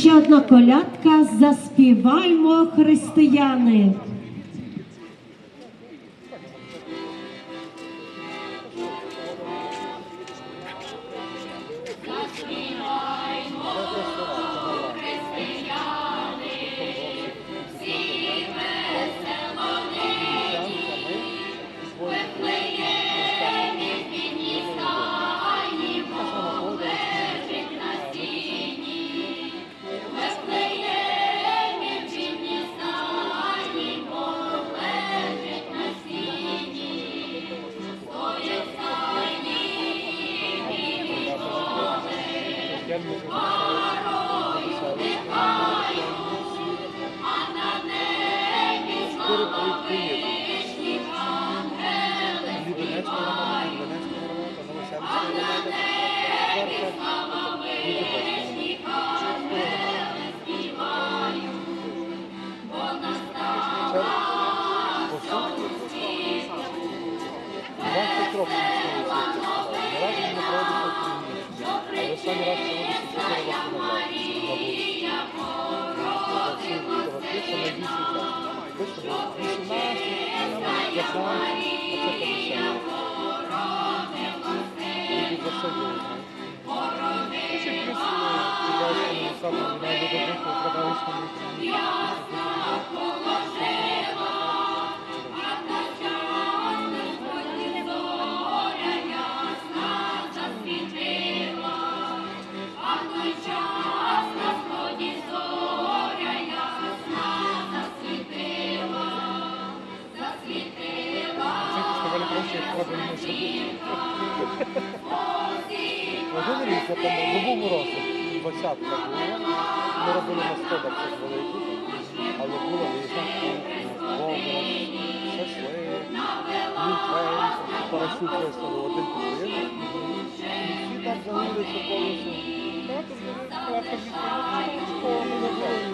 Ще одна колядка заспіваймо християни. Скоро будуть прийняті. Точно 18, 15, а 50. Люди за. Ще плюс китайська національна війна до добрих собі. Важливо, це там любому році двадцятка була. Ми робили на сходах щось велике, але було різна Вовна, шашлик, глінтвейн, парашут виставили один постоянно. І всі там загорілися повністю. Та, то вже